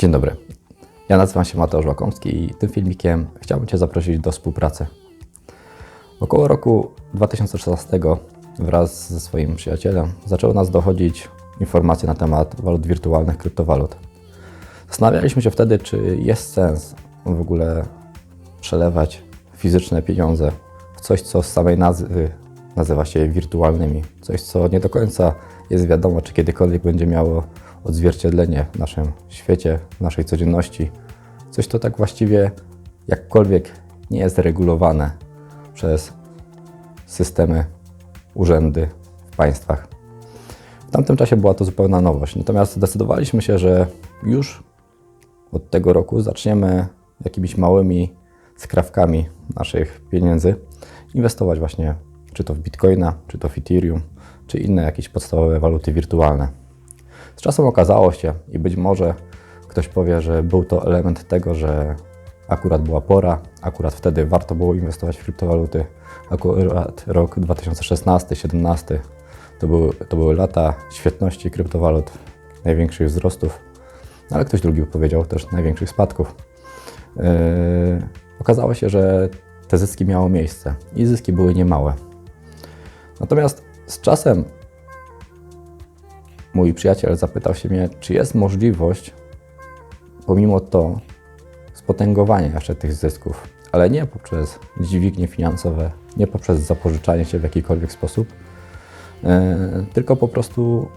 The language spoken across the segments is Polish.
Dzień dobry. Ja nazywam się Mateusz Łakomski i tym filmikiem chciałbym Cię zaprosić do współpracy. Około roku 2016 wraz ze swoim przyjacielem zaczęły nas dochodzić informacje na temat walut wirtualnych, kryptowalut. Zastanawialiśmy się wtedy, czy jest sens w ogóle przelewać fizyczne pieniądze w coś, co z samej nazwy nazywa się wirtualnymi. Coś, co nie do końca jest wiadomo, czy kiedykolwiek będzie miało odzwierciedlenie w naszym świecie, w naszej codzienności. Coś, to tak właściwie jakkolwiek nie jest regulowane przez systemy, urzędy w państwach. W tamtym czasie była to zupełna nowość. Natomiast zdecydowaliśmy się, że już od tego roku zaczniemy jakimiś małymi skrawkami naszych pieniędzy inwestować właśnie czy to w Bitcoina, czy to w Ethereum, czy inne jakieś podstawowe waluty wirtualne. Z czasem okazało się i być może ktoś powie, że był to element tego, że akurat była pora, akurat wtedy warto było inwestować w kryptowaluty. Akurat rok 2016-2017 to były, to były lata świetności kryptowalut, największych wzrostów, no ale ktoś drugi powiedział też największych spadków. Yy, okazało się, że te zyski miały miejsce i zyski były niemałe. Natomiast z czasem mój przyjaciel zapytał się mnie, czy jest możliwość, pomimo to, spotęgowania jeszcze tych zysków, ale nie poprzez dźwignie finansowe, nie poprzez zapożyczanie się w jakikolwiek sposób, yy, tylko po prostu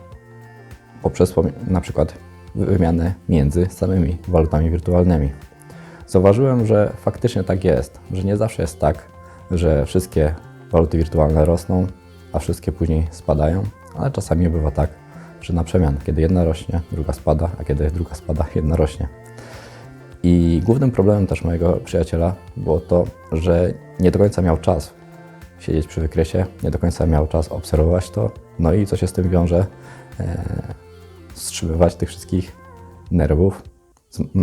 poprzez na przykład wymianę między samymi walutami wirtualnymi. Zauważyłem, że faktycznie tak jest, że nie zawsze jest tak, że wszystkie waluty wirtualne rosną, a wszystkie później spadają, ale czasami bywa tak, że na przemian, kiedy jedna rośnie, druga spada, a kiedy druga spada, jedna rośnie. I głównym problemem też mojego przyjaciela było to, że nie do końca miał czas siedzieć przy wykresie, nie do końca miał czas obserwować to, no i co się z tym wiąże, e, wstrzymywać tych wszystkich nerwów,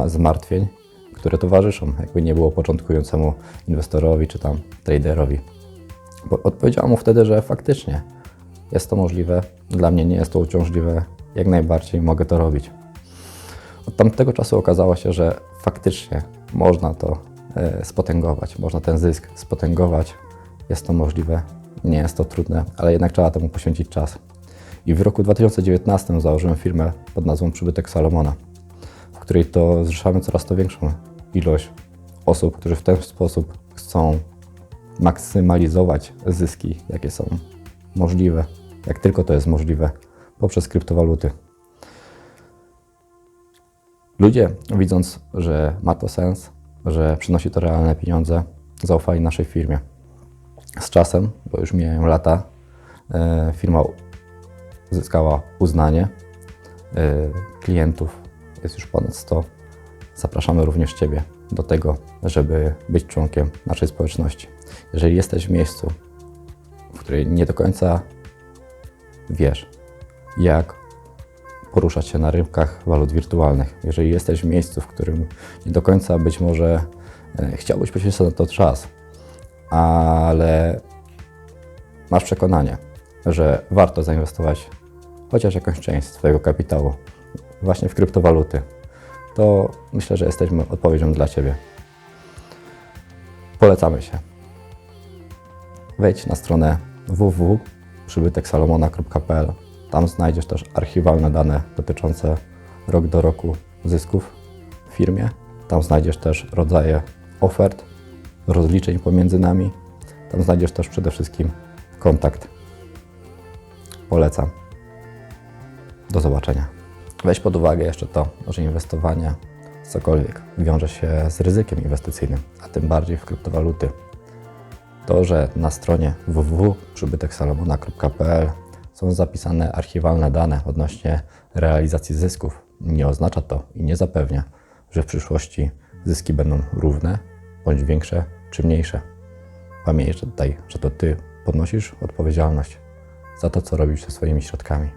zmartwień, które towarzyszą, jakby nie było początkującemu inwestorowi czy tam traderowi. Odpowiedziałam mu wtedy, że faktycznie jest to możliwe, dla mnie nie jest to uciążliwe, jak najbardziej mogę to robić. Od tamtego czasu okazało się, że faktycznie można to e, spotęgować, można ten zysk spotęgować, jest to możliwe, nie jest to trudne, ale jednak trzeba temu poświęcić czas. I w roku 2019 założyłem firmę pod nazwą Przybytek Salomona, w której to zrzeszamy coraz to większą ilość osób, którzy w ten sposób chcą maksymalizować zyski, jakie są możliwe, jak tylko to jest możliwe, poprzez kryptowaluty. Ludzie, widząc, że ma to sens, że przynosi to realne pieniądze, zaufali naszej firmie. Z czasem, bo już mijają lata, e, firma zyskała uznanie e, klientów. Jest już ponad 100. Zapraszamy również Ciebie do tego, żeby być członkiem naszej społeczności. Jeżeli jesteś w miejscu, w którym nie do końca wiesz, jak poruszać się na rynkach walut wirtualnych, jeżeli jesteś w miejscu, w którym nie do końca być może e, chciałbyś poświęcić na to czas, ale masz przekonanie, że warto zainwestować chociaż jakąś część swojego kapitału właśnie w kryptowaluty, to myślę, że jesteśmy odpowiedzią dla Ciebie. Polecamy się. Wejdź na stronę www.przybyteksalomona.pl. Tam znajdziesz też archiwalne dane dotyczące rok do roku zysków w firmie. Tam znajdziesz też rodzaje ofert, rozliczeń pomiędzy nami. Tam znajdziesz też przede wszystkim kontakt. Polecam. Do zobaczenia. Weź pod uwagę jeszcze to, że inwestowanie w cokolwiek wiąże się z ryzykiem inwestycyjnym, a tym bardziej w kryptowaluty. To, że na stronie www.przybyteksalomona.pl są zapisane archiwalne dane odnośnie realizacji zysków, nie oznacza to i nie zapewnia, że w przyszłości zyski będą równe bądź większe czy mniejsze. Pamiętaj, że to Ty podnosisz odpowiedzialność za to, co robisz ze swoimi środkami.